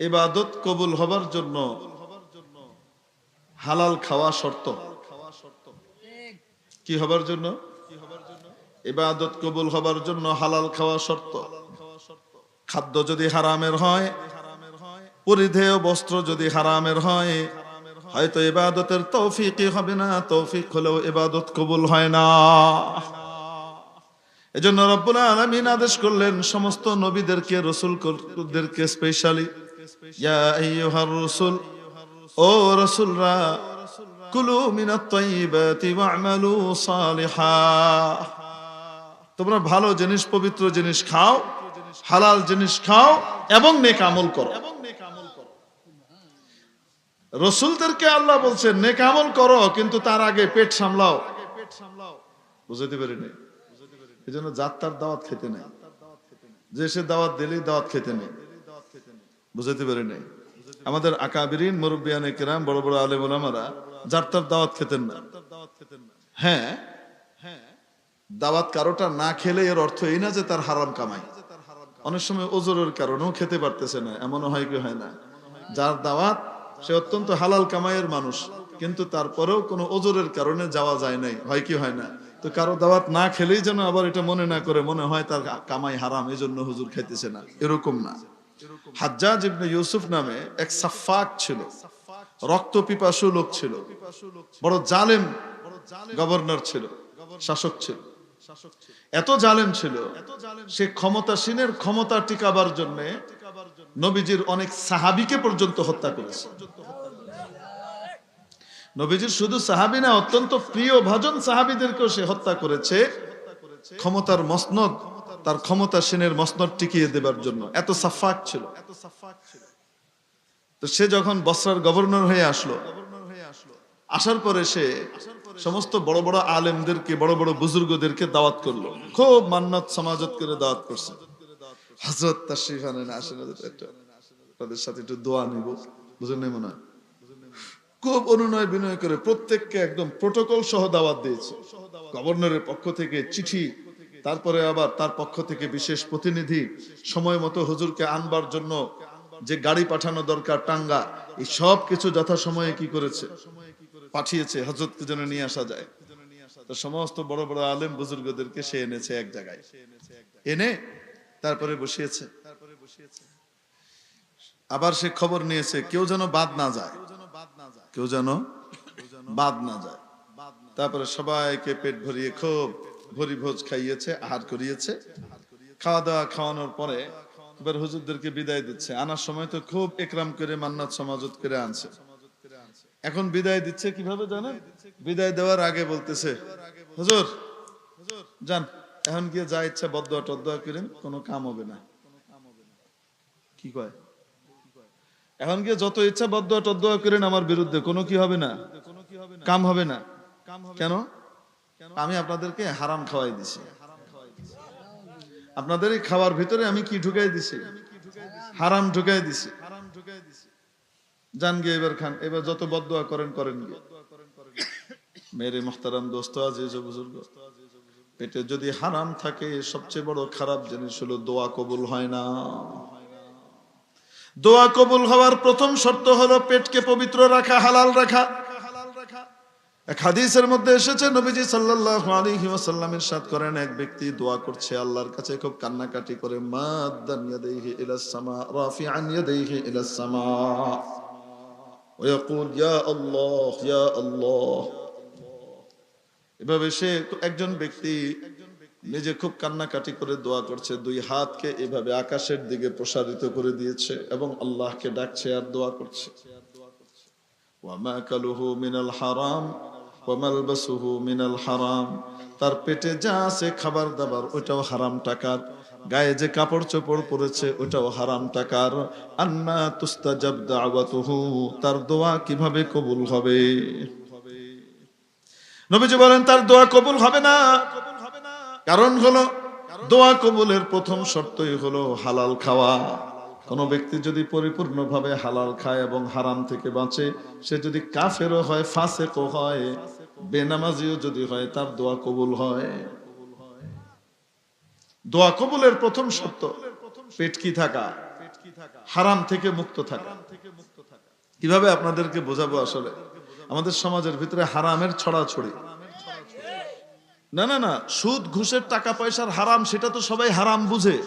ইবাদত কবুল হবার জন্য হালাল খাওয়া শর্ত। কি হবার জন্য? ইবাদত কবুল হবার জন্য হালাল খাওয়া শর্ত। খাদ্য যদি হারামের হয়, পরিধেয় বস্ত্র যদি হারামের হয়, হয়তো ইবাদতের তৌফিকই হবে না, তৌফিক হলেও ইবাদত কবুল হয় না। এজন্য রব্বুল আলামিন আদেশ করলেন, সমস্ত নবীদেরকে, রসুলদেরকে স্পেশালি ইয়া রাসূল ও রাসূলরা কুলু মিনাত ওয়া'মালু সালিহা তোমরা ভালো জিনিস, পবিত্র জিনিস খাও, হালাল জিনিস খাও এবং নেক আমল করো। রসুলদেরকে আল্লাহ বলছেন, নেক আমল করো, কিন্তু তার আগে পেট সামলাও। বুঝতে পারি নাই এই জন্য যাত্রার দাওয়াত খেতে নেই। যে সে দাওয়াত দিলেই দাওয়াত খেতে নেই। বুঝতে পারি নাই। আমাদের আকাবিরিন, মুরব্বিয়ানে কিরাম, বড় বড় আলেম ওলামারা যাত্রার দাওয়াত খেতেন না। হ্যাঁ দাওয়াত কারোটা না খেলে এর অর্থ এই না যে তার হারাম কামাই। অনেক সময় ওজোরের কারণেও খেতে পারতেছে না, এমনও হয় কি হয় না। যার দাওয়াত, সে অত্যন্ত হালাল কামাইয়ের মানুষ, কিন্তু তারপরেও কোনো ওজোরের কারণে যাওয়া যায় নাই, হয় কি হয় না। তো কারও দাওয়াত না খেলেই যেন আবার এটা মনে না করে, মনে হয় তার কামাই হারাম এই জন্য হুজুর খাইতেছে না। এরকম না। হাজ্জাজ ইবনে ইউসুফ নামে এক সাফাক ছিল। রক্ত পিপাসু লোক ছিল। বড় জালেম গভর্নর ছিল। শাসক ছিল। এত জালেম ছিল, সে ক্ষমতাসীনের ক্ষমতা টিকাবার জন্য নবীজির অনেক সাহাবিকে পর্যন্ত হত্যা করেছে। নবীজির শুধু সাহাবি না, অত্যন্ত প্রিয় ভাজন সাহাবিদেরকেও সে হত্যা করেছে। ক্ষমতার মসনদ তার ক্ষমতাসীনের মসনদ টিকিয়ে দেবার জন্য। এত সাফাক ছিল। এত সাফাক ছিল তো সে যখন বসরার গভর্নর হয়ে আসলো, আসার পরে সে সমস্ত বড় বড় আলেমদেরকে, বড় বড় বুজুর্গদেরকে দাওয়াত করল। খুব মান্নাত সমাজত করে দাওয়াত করছে। হজরত তাশরিফ আনেন, আসেন তাদের সাথে একটু দোয়া নিব। বুঝলেন মনে হয়? খুব অনুনয় বিনয় করে প্রত্যেককে একদম প্রোটোকল সহ দাওয়াত দিয়েছে। গভর্নরের পক্ষ থেকে চিঠি তারপরে আবার তার পক্ষ থেকে বিশেষ প্রতিনিধি সময় মতো হুজুরকে আনবার জন্য যে গাড়ি পাঠানো দরকার, টাঙ্গা, এই সব কিছু যথাসময়ে কি করেছে? পাঠিয়েছে হজরতকে যেন নিয়ে আসা যায়। সমস্ত বড় বড় আলেম বুজুর্গদেরকে সে এনেছে এক জায়গায়। এনে তারপরে বসিয়েছে। আবার সে খবর নিয়েছে, কেউ যেন বাদ না যায়। কেউ যেন বাদ না যায়। তারপরে সবাইকে পেট ভরিয়ে খুব ভরি ভোজ খাইয়েছে আহার করিয়েছে। খাওয়া দাওয়া খাওয়ানোর পরে এবার হুজুরদেরকে বিদায় দিচ্ছে। আনার সময় তো খুব একরাম করে মান্নাত সমাজত করে আনছে। এখন বিদায় দিচ্ছে কীভাবে জানেন? বিদায় দেওয়ার আগে বলতেছে হুজুর যান এখন গিয়ে যা ইচ্ছা বদয়া টদয়া করেন কোনো কাম হবে না। কি কয়? এখন গিয়ে যত ইচ্ছা বদয়া টদয়া করেন আমার বিরুদ্ধে কোনো কি হবে না। কাম হবে না। কেন? আমি আপনাদেরকে হারাম খাওয়াই দিছি। আপনাদের এই খাওয়ার ভিতরে আমি কি ঢুকাই দিছি? হারাম ঢুকাই দিছি। যান গিয়ে এবার খান, এবার যত বদয়া করেন করেন গিয়ে। মেরে মোহতারাম দোস্ত, আজিজ বুজুর্গ। পেটে যদি হারাম থাকে, সবচেয়ে বড় খারাপ জিনিস হলো দোয়া কবুল হয় না। দোয়া কবুল হওয়ার প্রথম শর্ত হলো পেটকে পবিত্র রাখা, হালাল রাখা। এক হাদিসের মধ্যে এসেছে, নবীজি সাল্লাহ আলী ওসাল্লামের সাথ করেন, এক ব্যক্তি দোয়া করছে, আল্লাহর কাছে খুব কান্নাকাটি করে এভাবে সে একজন ব্যক্তি নিজে খুব কান্নাকাটি করে দোয়া করছে, দুই হাতকে এভাবে আকাশের দিকে প্রসারিত করে দিয়েছে এবং আল্লাহকে ডাকছে আর দোয়া করছে। ওয়ামা কালুহু মিনাল হারাম। ওয়ামালবাসুহু মিনাল হারাম, তার পেটে যা আছে খাবার দাবার ওইটাও হারাম টাকার। গায়ে যে কাপড় চোপড় পরেছে, ওটাও হারাম টাকার। আন্না তুস্তাজাব দাওয়াতুহু, তার দোয়া কীভাবে কবুল হবে? নবীজি বলেন, তার দোয়া কবুল হবে না। কারণ হলো, দোয়া কবুলের প্রথম শর্তই হলো হালাল খাওয়া। কোন ব্যক্তি যদি পরিপূর্ণভাবে হালাল খায় এবং হারাম থেকে বাঁচে, সে যদি কাফেরও হয়, ফাসেকও হয় বেনামাজিও যদি হয়, তার দোয়া কবুল হয়। দোয়া কবুলের প্রথম শর্ত, পেট কি থাকা? হারাম থেকে মুক্ত থাকা। কীভাবে আপনাদেরকে বোঝাবো আসলে? আমাদের সমাজের ভিতরে হারামের ছড়াছড়ি। না না না, সুদ, ঘুষের টাকা, পয়সার হারাম, সেটা তো সবাই হারাম বুঝে।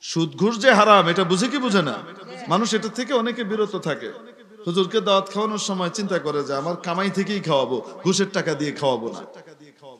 সুদ, ঘুষ যে হারাম, এটা বুঝে কি বুঝে না? মানুষ এটা থেকে অনেকে বিরত থাকে। হুজুরকে দাওয়াত খাওয়ানোর সময় চিন্তা করে যে আমার কামাই থেকেই খাওয়াবো, ঘুষের টাকা দিয়ে খাওয়াবো না।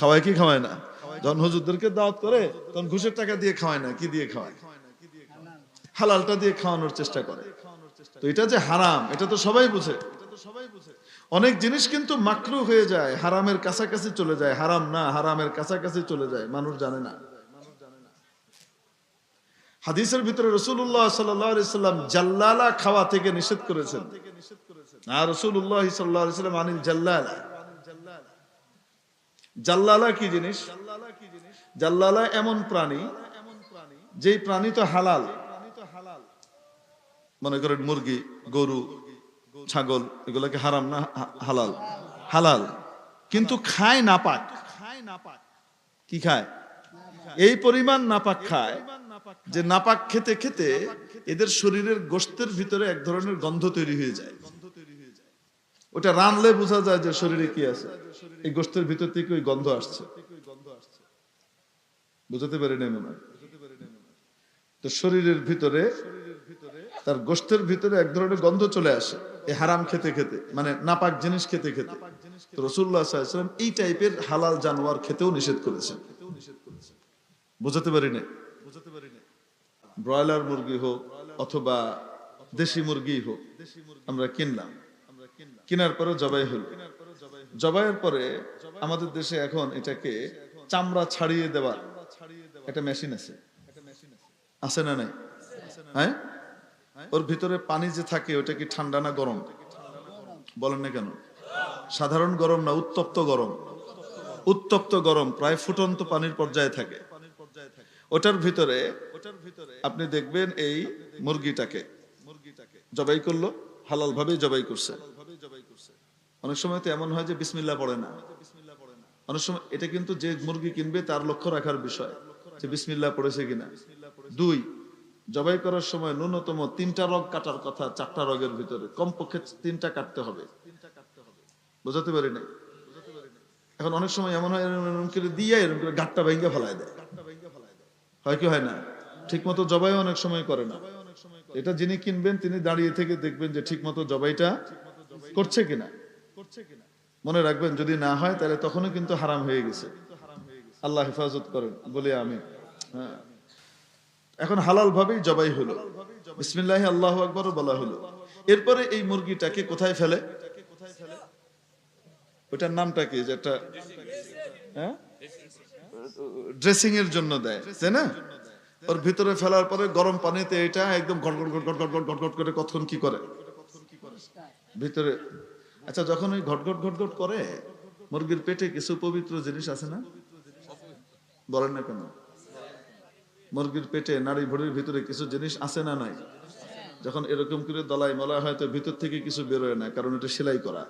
খাওয়ায় কি খাওয়ায় না? যখন হুজুরদেরকে দাওয়াত করে, তখন ঘুষের টাকা দিয়ে খাওয়ায় না, কি দিয়ে খাওয়ায়? হালালটা দিয়ে খাওয়ানোর চেষ্টা করে। তো এটা যে হারাম, এটা তো সবাই বুঝে। অনেক জিনিস কিন্তু মাকরু হয়ে যায়, হারামের কাছাকাছি চলে যায়। হারাম না, হারামের কাছাকাছি চলে যায়, মানুষ জানে না। হাদিসের ভিতরে রসুল্লাহ সাল্লাম জাল্লালা খাওয়া থেকে নিষেধ করেছেন। আর রসুল্লাহ সাল্লাম আনিল জাল্লালা। জাল্লালা কি জিনিস? জাল্লালা এমন প্রাণী প্রাণী তো হালাল। মনে করেন মুরগি, গরু, ছাগল, এগুলাকে হারাম না হালাল। হালাল। কিন্তু খায় নাপাক। কি খায়? এই পরিমাণ নাপাক খায়। যে নাপাক খেতে খেতে এদের শরীরের গোস্তের ভিতরে এক ধরনের গন্ধ তৈরি হয়ে যায়। ওটা রানলে বোঝা যায় যে শরীরে কি আছে। এই গোস্তের ভিতর থেকে ওই গন্ধ আসছে। বুঝতে পারি নাই মনে। তো শরীরের ভিতরে তার গোস্তের ভিতরে এক ধরনের গন্ধ চলে আসে। এই হারাম খেতে খেতে মানে নাপাক জিনিস খেতে খেতে। রসুল্লাহ সাল্লাম এই টাইপের হালাল জানোয়ার খেতেও নিষেধ করেছেন। বুঝতে পারি না ব্রয়লার মুরগি হোক অথবা দেশি মুরগি হোক, আমরা কিনলাম। কেনার পরে জবাই হলো। জবাইয়ের পরে আমাদের দেশে এখন এটাকে চামড়া ছাড়িয়ে দেওয়ার একটা মেশিন আছে। আছে না নাই? হ্যাঁ? ওর ভিতরে পানি যে থাকে, ওটা কি ঠান্ডা না গরম? বলেন না কেন? সাধারণ গরম না, উত্তপ্ত গরম? উত্তপ্ত গরম, প্রায় ফুটন্ত পানির পর্যায়ে থাকে। ওটার ভিতরে ওটার ভিতরে আপনি দেখবেন এই মুরগিটাকে। জবাই করল হালাল ভাবেই জবাই করছে। অনেক সময় তো এমন হয় যে বিসমিল্লা পড়ে না। অনেক সময় এটা কিন্তু যে মুরগি কিনবে তার লক্ষ্য রাখার বিষয় যে বিসমিল্লা পড়েছে কিনা। দুই জবাই করার সময় ন্যূনতম তিনটা রগ কাটার কথা চারটা রগের ভিতরে। কমপক্ষে তিনটা কাটতে হবে। বোঝাতে পারি না এখন অনেক সময় এমন হয় করে দিয়ে এরকম করে গাটটা ভেঙে ফেলায় দেয়। হয় কি হয় না? ঠিক মতো জবাই অনেক সময় করে না। এটা যিনি কিনবেন, তিনি দাঁড়িয়ে থেকে দেখবেন যে ঠিক মতো জবাইটা করছে কিনা। মনে রাখবেন, যদি না হয়, তাহলে তখনও কিন্তু হারাম হয়ে গেছে। আল্লাহ হেফাজত করেন, বলে আমি হ্যাঁ। এখন হালাল ভাবেই জবাই হলো। বিসমিল্লাহ আল্লাহ আকবর বলা হলো। এরপরে এই মুরগিটাকে কোথায় ফেলে? ওটার নামটা কি? যেটা হ্যাঁ? ড্রেসিং এর জন্য দেয়, তাই না? ওর ভিতরে ফেলার পরে গরম পানিতে এটা একদম করে কতক্ষণ কি করে? ভিতরে আচ্ছা যখন ওই ঘটঘট ঘটঘট করে, মুরগির পেটে কিছু পবিত্র জিনিস আছে না? বলেন না কেন? মুরগির পেটে নারী ভরির ভিতরে কিছু জিনিস আছে না নাই? যখন এরকম করে দলাই মলা হয়, তো ভিতর থেকে কিছু বেরোয় না, কারণ এটা সেলাই করা।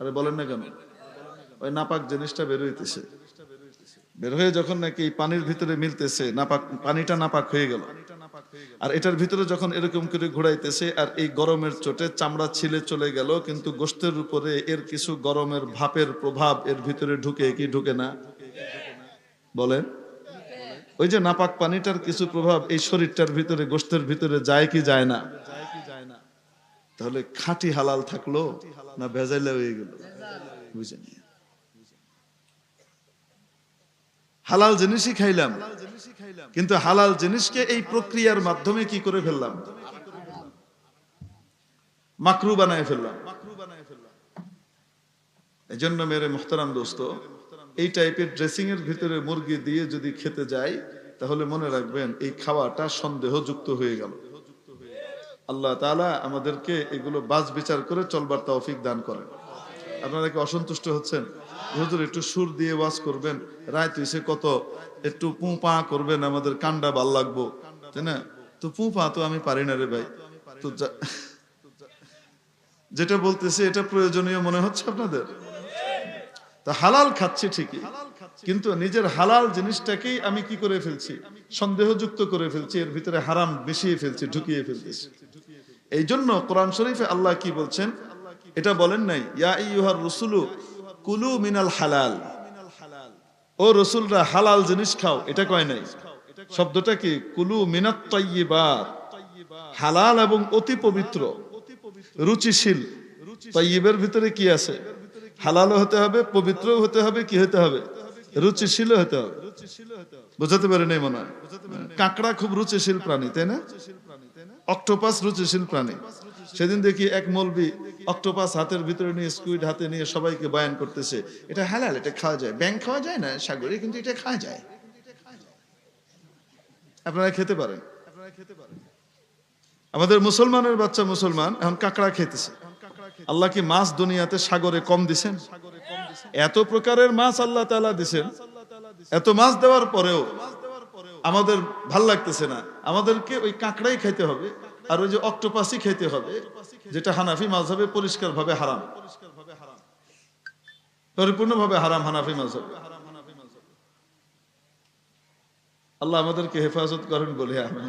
আরে বলেন না কেন? ওই নাপাক জিনিসটা বেরোইতেছে বের হয়ে যখন নাকি পানির ভিতরে মিলতেছে, নাপাক, পানিটা নাপাক হয়ে গেল। আর এটার ভিতরে যখন এরকম করে ঘোরাইতেছে, আর এই গরমের চোটে চামড়া ছিলে চলে গেল, কিন্তু গোস্তের উপরে এর কিছু গরমের ভাপের প্রভাব এর ভিতরে ঢুকে কি ঢুকে না? বলেন। ওই যে নাপাক পানিটার কিছু প্রভাব এই শরীরটার ভিতরে গোস্তের ভিতরে যায় কি যায় না? তাহলে খাঁটি হালাল থাকল না ভেজাইলা হয়ে গেল? বুঝে নিয়ে হালাল জিনিসই খাইলাম। কিন্তু হালাল জিনিসকে এই প্রক্রিয়ার মাধ্যমে কি করে ফেললাম? মাকরু বানায় ফেললাম। এই জন্য মেরে মোহতারাম দোস্ত, এই টাইপের ড্রেসিং এর ভিতরে মুরগি দিয়ে যদি খেতে যাই, তাহলে মনে রাখবেন এই খাওয়াটা সন্দেহযুক্ত হয়ে গেল। আল্লাহ তাআলা আমাদেরকে এগুলো বাজ বিচার করে চলবার তৌফিক দান করেন। আপনারা কি অসন্তুষ্ট হচ্ছেন? হুজুর, একটু সুর দিয়ে ওয়াজ করবেন। রায় তুইসে কত? একটু পু পা করবেন, আমাদের কান্ডা ভালো লাগবো। তাই না? তো পু পা তো আমি পারি না রে ভাই। তো যেটা বলতেছে, এটা প্রয়োজনীয় মনে হচ্ছে আপনাদের? তা হালাল খাচ্ছি ঠিকই, কিন্তু নিজের হালাল জিনিসটাকেই আমি কি করে ফেলছি? সন্দেহযুক্ত করে ফেলছি, এর ভিতরে হারাম মিশিয়ে ফেলছি, ঢুকিয়ে ফেলতেছি এই জন্য কোরআন শরীফে আল্লাহ কি বলছেন? এটা বলেন নাই, ইয়া রসুলু কুলু মিনাল হালাল। ও রসুলরা, হালাল জিনিস খাও, এটা কয় নাই? শব্দটা কি? কুলু মিনাত হালাল এবং অতি পবিত্র, রুচিশীল। তৈবের ভিতরে কি আছে? হালালও হতে হবে পবিত্র হতে হবে, কি হতে হবে? রুচিশীল হতে হবে। বুঝাতে পারে নাই মনে হয়? কাঁকড়া খুব রুচিশীল প্রাণী, তাই না? অক্টোপাস রুচিশীল প্রাণী। সেদিন দেখি এক মলবি অক্টোপাস হাতের ভিতরে নিয়ে স্কুইড হাতে নিয়ে সবাইকে বয়ান করতেছে। এটা হালাল, এটা খাওয়া যায়। ব্যাং খাওয়া যায় না? সাগরে কিন্তু এটা খাওয়া যায়। আপনারা খেতে পারেন। আমাদের মুসলমানের বাচ্চা মুসলমান, এখন কাঁকড়া খেতেছে। আল্লাহ কি মাছ দুনিয়াতে সাগরে কম দিছেন? এত প্রকারের মাছ আল্লাহ তালা দিছেন। এত মাছ দেওয়ার পরেও আমাদের ভালো লাগতেছে না। আমাদেরকে ওই কাঁকড়াই খাইতে হবে। আর ওই যে অক্টোপাসি খেতে হবে, যেটা হানাফি মাঝহবে পরিষ্কার ভাবে হারাম। পরিপূর্ণভাবে হারাম হানাফি মাঝহবে আল্লাহ আমাদেরকে হেফাজত করেন বলে আমি